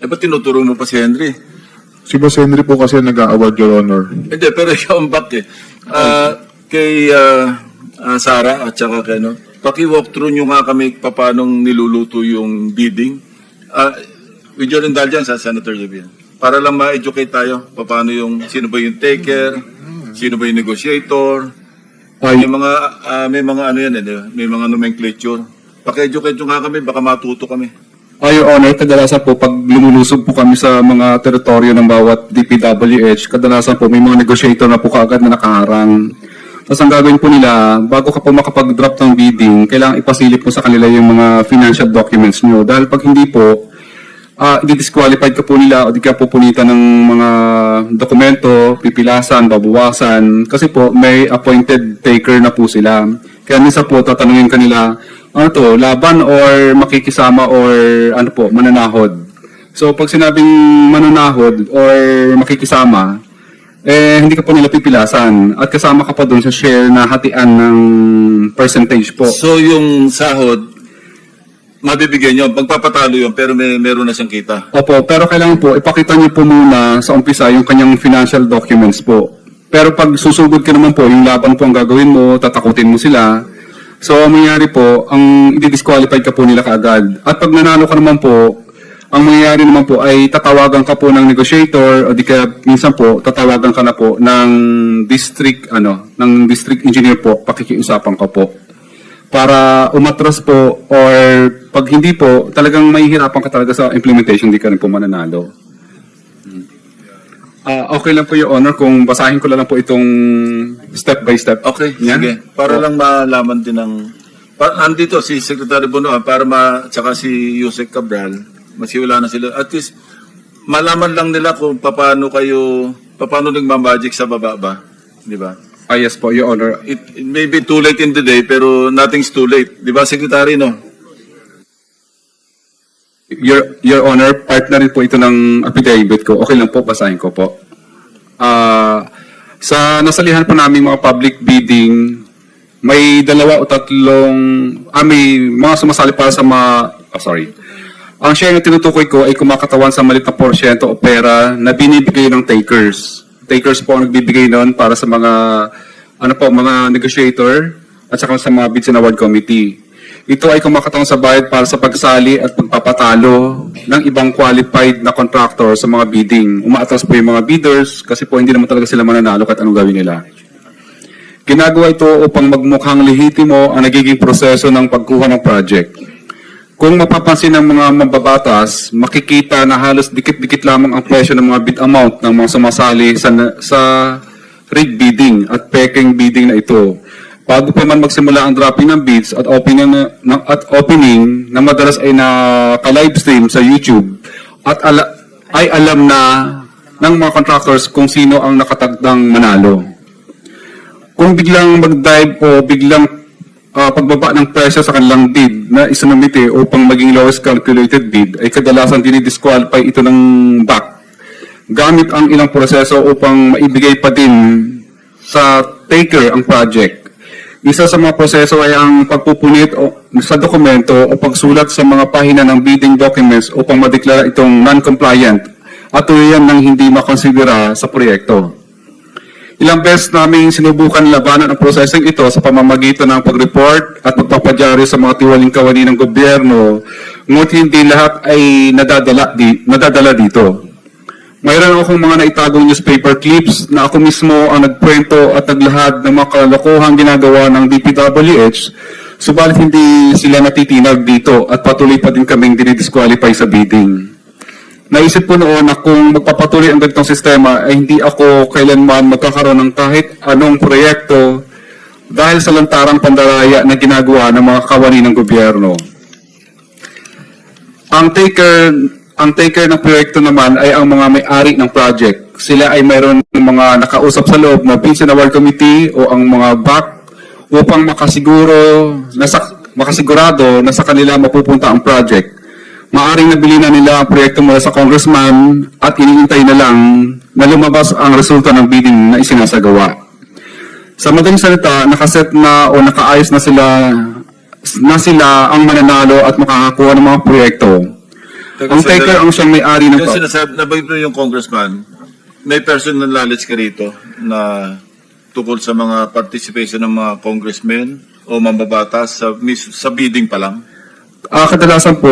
Eh, ba't tinuturo mo pa si Henry? Si Boss Henry po kasi nag-award, Your Honor. Hindi, pero ikaw ang back eh. Ah, kay ah, ah, Sarah at saka kay ano, paki-walk through nyo nga kami paano niluluto yung bidding. Ah, with your indulgence, ha, Senator Levian. Para lang ma-educate tayo, paano yung, sino ba yung taker, sino ba yung negotiator, may mga, ah, may mga ano yan eh, di ba? may mga nomenclature. Paki-educate nyo nga kami, baka matuto kami. Ah, Your Honor, kadalasan po pag lumulusog po kami sa mga teritoryo ng bawat DPWH, kadalasan po may mga negotiator na po kaagad na nakaharang. Tapos ang gagawin po nila, bago ka po makapag-drop ng bidding, kailangan ipasilip po sa kanila yung mga financial documents nyo. Dahil pag hindi po, ah i-disqualified ka po nila o di ka po punitan ng mga dokumento, pipilasan, babawasan. Kasi po, may appointed taker na po sila. Kaya minsan po, tatanungin kanila, ano to, laban or makikisama or ano po, mananahod. So pag sinabing mananahod or makikisama, eh hindi ka po nila pipilasan at kasama ka pa doon sa share na hatian ng percentage po. So yung sahod, mabibigyan nyo, magpapatalo yun, pero may, meron na siyang kita. Opo, pero kailangan po, ipakita niyo po muna sa umpisa yung kanyang financial documents po. Pero pag susugod ka naman po, yung laban po ang gagawin mo, tatakutin mo sila. So, ang mangyayari po, ang i-disqualified ka po nila kaagad. At pag nanalo ka naman po, ang mangyayari naman po ay tatawagan ka po ng negotiator o di kaya minsan po tatawagan ka na po ng district ano ng district engineer po pakikiusapan ka po para umatras po or pag hindi po, talagang mahihirapan ka talaga sa implementation, di ka rin po mananalo. Ah, okay lang po yung honor kung basahin ko lang po itong step by step. Okay, Yan? sige. Para lang malaman din ng... Pa, andito si Secretary Bonoan para ma... Tsaka si Yusek Cabral. Masiwala na sila. At least, malaman lang nila kung paano kayo... Paano nagmamagic sa baba ba? Di ba? Ah, yes po, your honor. It, it may be too late in the day, pero nothing's too late. Di ba, Secretary, no? Your, your honor, part po ito ng affidavit ko. Okay lang po, basahin ko po. Ah, sa nasalihan po namin mga public bidding, may dalawa o tatlong, ah, may mga sumasali para sa mga, ah, sorry. Ang share na tinutukoy ko ay kumakatawan sa malit na porsyento o pera na binibigay ng takers. Takers po ang nagbibigay noon para sa mga, ano po, mga negotiator at saka sa mga bids and award committee. Ito ay kumakatawan sa bayad para sa pagsali at pagpapatalo ng ibang qualified na contractor sa mga bidding. Umaatras po yung mga bidders kasi po hindi naman talaga sila mananalo kahit anong gawin nila. Ginagawa ito upang magmukhang lehitimo ang nagiging proseso ng pagkuha ng project. Kung mapapansin ng mga mababatas, makikita na halos dikit-dikit lamang ang presyo ng mga bid amount ng mga sumasali sa, sa rig bidding at peking bidding na ito. Bago pa man magsimula ang dropping ng bids at opening na, at opening na madalas ay naka-livestream sa YouTube at ala, ay alam na ng mga contractors kung sino ang nakatagdang manalo. Kung biglang mag-dive o biglang ah, pagbaba ng presyo sa kanilang bid na isinumite upang maging lowest calculated bid ay kadalasan dinidisqualify ito ng back gamit ang ilang proseso upang maibigay pa din sa taker ang project. Isa sa mga proseso ay ang pagpupunit o, sa dokumento o pagsulat sa mga pahina ng bidding documents upang madeklara itong non-compliant at yan ng hindi makonsidera sa proyekto. Ilang beses namin sinubukan labanan ang prosesong ito sa pamamagitan ng pag-report at pagpapadyari sa mga tiwaling kawani ng gobyerno, ngunit hindi lahat ay nadadala, di, nadadala dito. Mayroon akong mga naitagong newspaper clips na ako mismo ang nagkwento at naglahad ng mga kalokohang ginagawa ng DPWH, subalit hindi sila natitinag dito at patuloy pa din kaming dinidisqualify sa bidding. Naisip ko noon na kung magpapatuloy ang ganitong sistema ay hindi ako kailanman magkakaroon ng kahit anong proyekto dahil sa lantarang pandaraya na ginagawa ng mga kawani ng gobyerno. Ang taker ang taker ng proyekto naman ay ang mga may-ari ng project. Sila ay mayroon ng mga nakausap sa loob na and Award Committee o ang mga back upang makasiguro nasa makasigurado na sa kanila mapupunta ang project. Maaring nabili na nila ang proyekto mula sa congressman at iniintay na lang na lumabas ang resulta ng bidding na isinasagawa. Sa madaling salita, nakaset na o nakaayos na sila na sila ang mananalo at makakakuha ng mga proyekto. Ang taker ang siyang may-ari ng Yung sinasabi, nabanggit mo yung congressman, may personal knowledge ka rito na tungkol sa mga participation ng mga congressmen o mambabatas sa, sa bidding pa lang? Ah, kadalasan po,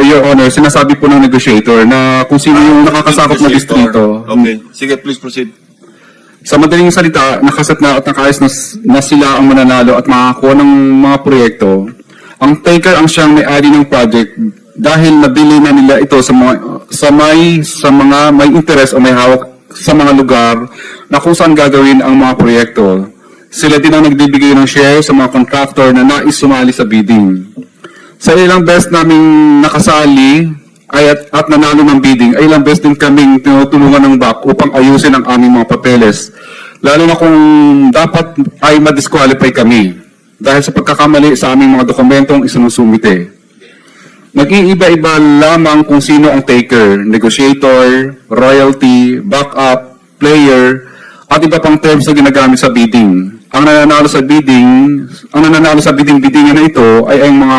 Your Honor, sinasabi po ng negotiator na kung sino yung nakakasakop na distrito. Okay. Sige, please proceed. Sa madaling salita, nakaset na at nakaayos na, na sila ang mananalo at makakuha ng mga proyekto. Ang taker ang siyang may-ari ng project dahil nabili na nila ito sa mga sa may sa mga may interest o may hawak sa mga lugar na kung saan gagawin ang mga proyekto. Sila din ang nagbibigay ng share sa mga contractor na nais sumali sa bidding. Sa ilang best naming nakasali ay at, at nanalo ng bidding, ay ilang best din kaming tinutulungan ng back upang ayusin ang aming mga papeles. Lalo na kung dapat ay madisqualify kami dahil sa pagkakamali sa aming mga dokumentong isinusumite. Nag-iiba-iba lamang kung sino ang taker, negotiator, royalty, backup, player, at iba pang terms na ginagamit sa bidding. Ang nananalo sa bidding, ang nananalo sa bidding-biddingan na ito ay ang mga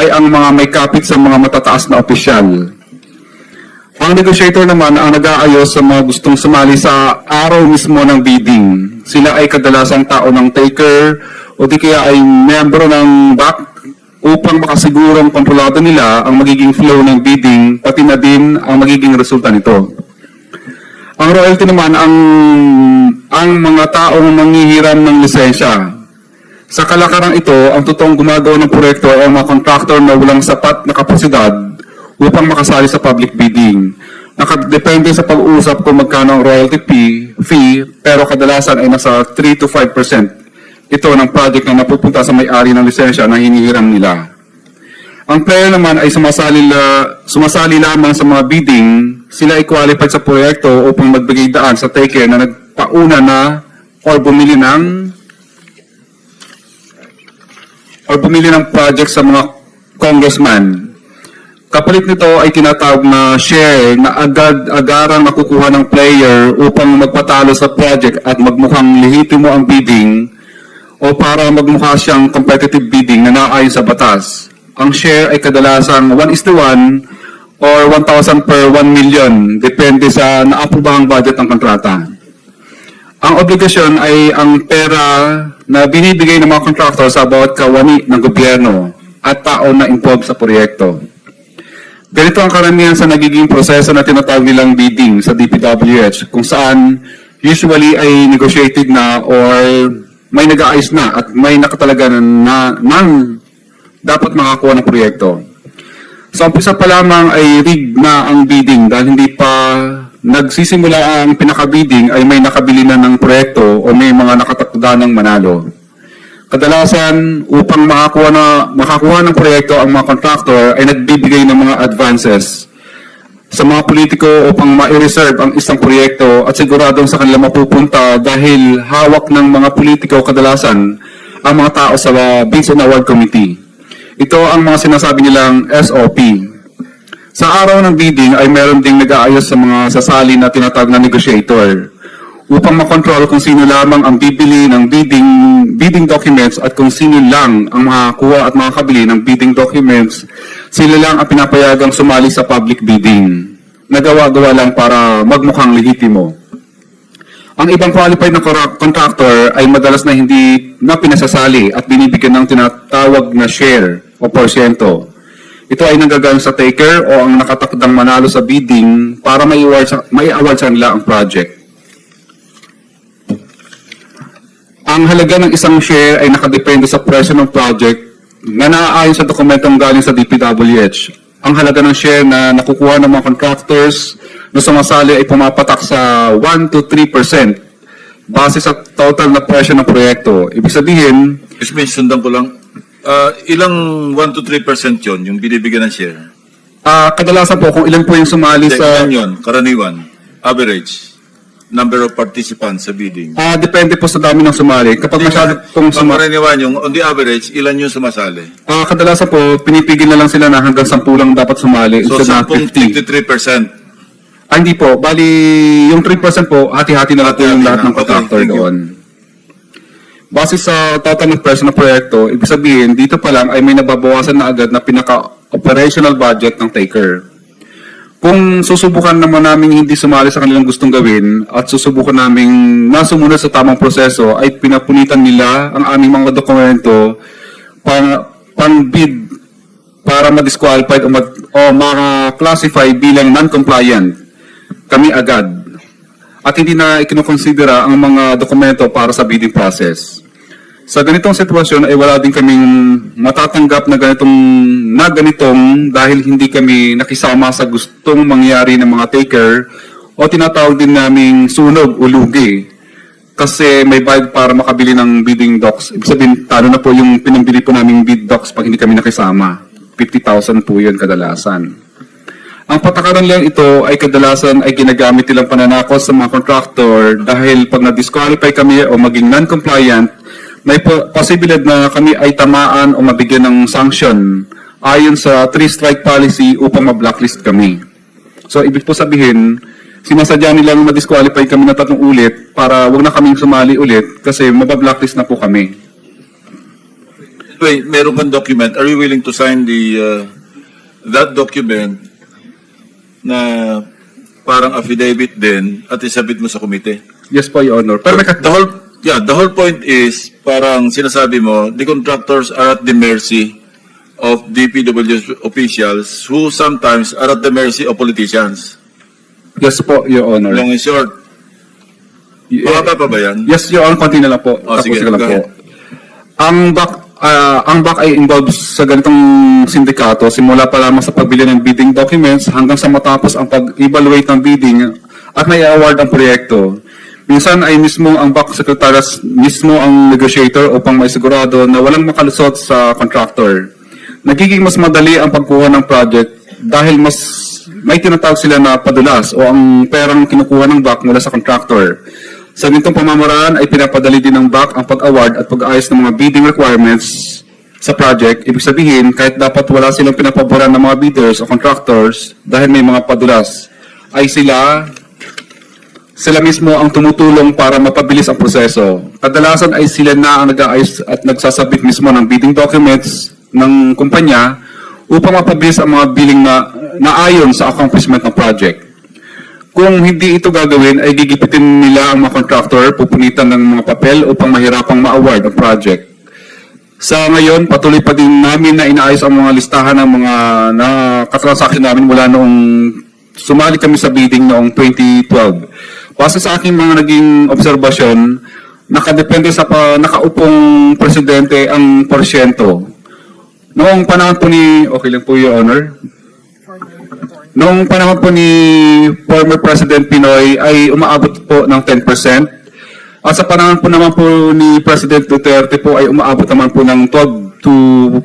ay ang mga may kapit sa mga matataas na opisyal. Ang negotiator naman ang nag-aayos sa mga gustong sumali sa araw mismo ng bidding. Sila ay kadalasang tao ng taker o di kaya ay membro ng back upang makasigurong kontrolado nila ang magiging flow ng bidding pati na din ang magiging resulta nito. Ang royalty naman ang ang mga taong manghihiram ng lisensya. Sa kalakarang ito, ang totoong gumagawa ng proyekto ay ang mga contractor na walang sapat na kapasidad upang makasali sa public bidding. Nakadepende sa pag-uusap kung magkano ang royalty fee, fee pero kadalasan ay nasa 3 to 5 ito ng project na napupunta sa may-ari ng lisensya na hinihiram nila. Ang player naman ay sumasali, la, sumasali lamang sa mga bidding, sila ay qualified sa proyekto upang magbigay daan sa taker na nagpauna na or bumili ng or bumili ng project sa mga congressman. Kapalit nito ay tinatawag na share na agad-agarang nakukuha ng player upang magpatalo sa project at magmukhang lehitimo ang bidding o para magmukha siyang competitive bidding na naayon sa batas. Ang share ay kadalasang 1 is to 1 or 1,000 per 1 million depende sa naaprobahang budget ng kontrata. Ang obligasyon ay ang pera na binibigay ng mga contractor sa bawat kawani ng gobyerno at tao na involved sa proyekto. Ganito ang karamihan sa nagiging proseso na tinatawag nilang bidding sa DPWH kung saan usually ay negotiated na or may nag-aayos na at may nakatalaga na, na ng dapat makakuha ng proyekto. Sa umpisa pa lamang ay rig na ang bidding dahil hindi pa nagsisimula ang pinaka-bidding ay may nakabili na ng proyekto o may mga nakatakda ng manalo. Kadalasan, upang makakuha, na, makakuha ng proyekto ang mga contractor ay nagbibigay ng mga advances sa mga politiko upang ma-reserve ang isang proyekto at siguradong sa kanila mapupunta dahil hawak ng mga politiko kadalasan ang mga tao sa Bids and Award Committee. Ito ang mga sinasabi nilang SOP. Sa araw ng bidding ay meron ding nag-aayos sa mga sasali na tinatawag na negotiator upang makontrol kung sino lamang ang bibili ng bidding bidding documents at kung sino lang ang makakuha at makakabili ng bidding documents, sila lang ang pinapayagang sumali sa public bidding. Nagawa-gawa lang para magmukhang lehitimo. Ang ibang qualified na contractor ay madalas na hindi na pinasasali at binibigyan ng tinatawag na share o porsyento. Ito ay nanggagaling sa taker o ang nakatakdang manalo sa bidding para mai-award sa, mai-award sa kanila ang project. Ang halaga ng isang share ay nakadepende sa presyo ng project na naaayon sa dokumentong galing sa DPWH. Ang halaga ng share na nakukuha ng mga contractors na sumasali ay pumapatak sa 1 to 3 base sa total na presyo ng proyekto. Ibig sabihin, Excuse me, sundan ko lang. Ah, ilang 1 to 3% yon yung binibigyan ng share? ah kadalasan po kung ilan po yung sumali Sa sa... ilan yun? Karaniwan? Average? Number of participants sa bidding? Ah, depende po sa dami ng sumali. Kapag masyado pong sumali, karaniwan yung, on the average, ilan yung sumasali? ah kadalasan po, pinipigil na lang sila na hanggang 10 lang dapat sumali So, instead na 10, 50. 53%. Ah, hindi po. Bali, yung 3% po, hati-hati na lang po yung Hati-hati lahat na. ng contractor Okay, thank you. doon. Base sa total ng presyo ng proyekto, ibig sabihin, dito pa lang ay may nababawasan na agad na pinaka-operational budget ng taker. Kung susubukan naman namin hindi sumali sa kanilang gustong gawin at susubukan namin na sumunod sa tamang proseso ay pinapunitan nila ang aming mga dokumento pang, pang bid para ma-disqualified o, mag, o ma-classify bilang non-compliant kami agad at hindi na ikinukonsidera ang mga dokumento para sa bidding process. Sa ganitong sitwasyon ay wala din kaming matatanggap na ganitong na ganitong dahil hindi kami nakisama sa gustong mangyari ng mga taker o tinatawag din naming sunog o lugi kasi may bayad para makabili ng bidding docs. Ibig sabihin, talo na po yung pinambili po naming bid docs pag hindi kami nakisama. 50,000 po yun kadalasan. Ang patakaran lang ito ay kadalasan ay ginagamit nilang pananakot sa mga contractor dahil pag na-disqualify kami o maging non-compliant, may po- posibilidad na kami ay tamaan o mabigyan ng sanction ayon sa three-strike policy upang ma-blacklist kami. So, ibig po sabihin, sinasadya nilang ma-disqualify kami na tatlong ulit para wag na kaming sumali ulit kasi mabablacklist na po kami. Wait, meron kang document. Are you willing to sign the uh, that document na parang affidavit din at isabit mo sa komite? Yes po, Your Honor. Pero may the whole yeah, the whole point is parang sinasabi mo, the contractors are at the mercy of DPW officials who sometimes are at the mercy of politicians. yes po, Your Honor. Long and short. Mahaba pa ba yan? Yes, Your Honor, konti na lang po. Oh, sige, Tapusin ko lang go po. ahead. Ang back, ah, ang back ay involved sa ganitong sindikato simula pa lamang sa pagbili ng bidding documents hanggang sa matapos ang pag-evaluate ng bidding at may award ang proyekto. Minsan ay mismo ang back secretaries mismo ang negotiator upang maisigurado na walang makalusot sa contractor. Nagiging mas madali ang pagkuha ng project dahil mas may tinatawag sila na padulas o ang perang kinukuha ng back mula sa contractor. Sa ganitong pamamaraan ay pinapadali din ng BAC ang pag-award at pag-ayos ng mga bidding requirements sa project. Ibig sabihin, kahit dapat wala silang pinapaboran ng mga bidders o contractors dahil may mga padulas, ay sila sila mismo ang tumutulong para mapabilis ang proseso. Kadalasan ay sila na ang nag-aayos at nagsasabit mismo ng bidding documents ng kumpanya upang mapabilis ang mga billing na naayon sa accomplishment ng project. Kung hindi ito gagawin, ay gigipitin nila ang mga contractor, pupunitan ng mga papel upang mahirapang ma-award ang project. Sa ngayon, patuloy pa din namin na inaayos ang mga listahan ng mga na katransaksyon namin mula noong sumali kami sa bidding noong 2012. Base sa aking mga naging obserbasyon, nakadepende sa pa, nakaupong presidente ang porsyento. Noong panahon po ni, okay lang po yung honor, Noong panahon po ni former President Pinoy ay umaabot po ng 10%. At sa panahon po naman po ni President Duterte po ay umaabot naman po ng 12 to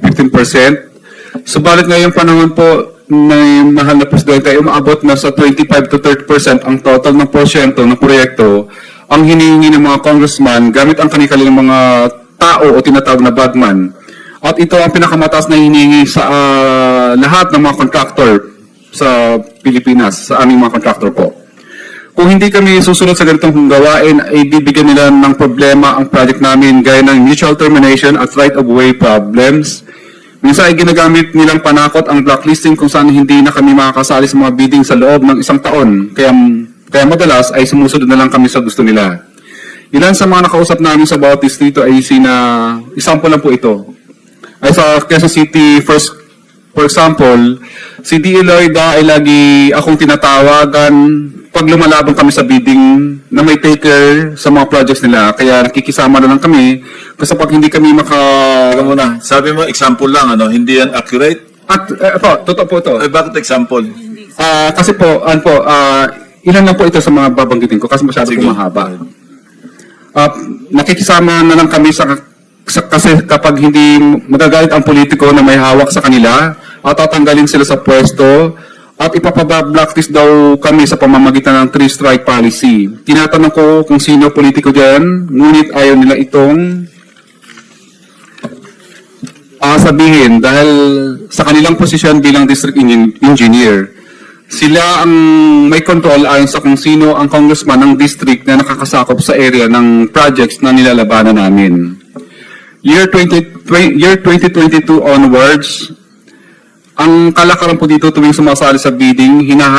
15%. Subalit ngayong panahon po na mahal na Presidente ay umaabot na sa 25 to 30% ang total ng porsyento ng proyekto ang hinihingi ng mga congressman gamit ang kanilang mga tao o tinatawag na bagman. At ito ang pinakamataas na hinihingi sa ah, lahat ng mga contractor sa Pilipinas, sa aming mga contractor po. Kung hindi kami susunod sa ganitong gawain, ay bibigyan nila ng problema ang project namin gaya ng mutual termination at right of way problems. Minsan ay ginagamit nilang panakot ang blacklisting kung saan hindi na kami makakasali sa mga bidding sa loob ng isang taon. Kaya, kaya madalas ay sumusunod na lang kami sa gusto nila. Ilan sa mga nakausap namin sa bawat distrito ay sina, example lang po ito. Ay sa Quezon City, first For example, si D. Eloida ay lagi akong tinatawagan pag lumalaban kami sa bidding na may taker sa mga projects nila. Kaya nakikisama na lang kami kasi pag hindi kami maka... Teka muna, sabi mo example lang, ano, hindi yan accurate? At, eh, po, totoo po ito. Eh, bakit example? Ah, kasi po, ano po, ah, ilan lang po ito sa mga babanggitin ko kasi masyado Sige. po mahaba. Ah, nakikisama na lang kami sa, sa kasi kapag hindi magagalit ang politiko na may hawak sa kanila at tatanggalin sila sa pwesto at ipapaba-blacklist daw kami sa pamamagitan ng three-strike policy. Tinatanong ko kung sino politiko dyan, ngunit ayaw nila itong ah sabihin dahil sa kanilang posisyon bilang district engin- engineer, sila ang may control ayon sa kung sino ang congressman ng district na nakakasakop sa area ng projects na nilalabanan namin. Year, 20, twe- year 2022 onwards, ang kalakaran po dito tuwing sumasali sa bidding, hinaha